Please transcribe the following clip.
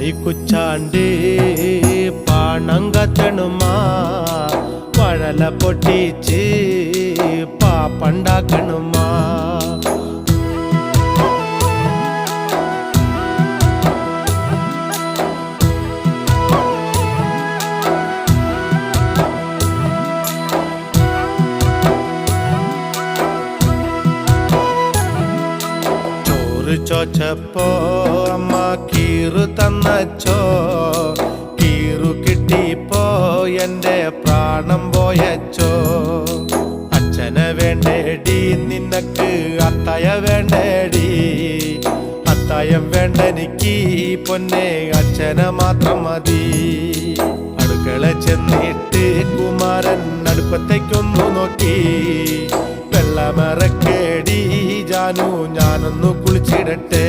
ಪೈಕುಚ್ಚಾಂಡಿ ಪಾಣಂಗ ಚಣುಮ ಪಡಲ ಪೊಟ್ಟಿಚಿ ಪಾಪಂಡ ಕಣುಮ ಚೋಚಪ್ಪ കീറു തന്നച്ചോ കീറു കിട്ടിപ്പോ എന്റെ പ്രാണം പോയച്ചോ? അച്ഛനെ വേണ്ടേടി നിനക്ക് അത്തയ വേണ്ടേടി. അത്തായം വേണ്ട എനിക്ക് പൊന്നെ അച്ഛനെ മാത്രം മതി. അടുക്കള ചെന്നിട്ട് കുമാരൻ അടുപ്പത്തേക്കൊന്നു നോക്കി. വെള്ളമറക്കേടി ജാനു ഞാനൊന്നു കുളിച്ചിടട്ടെ.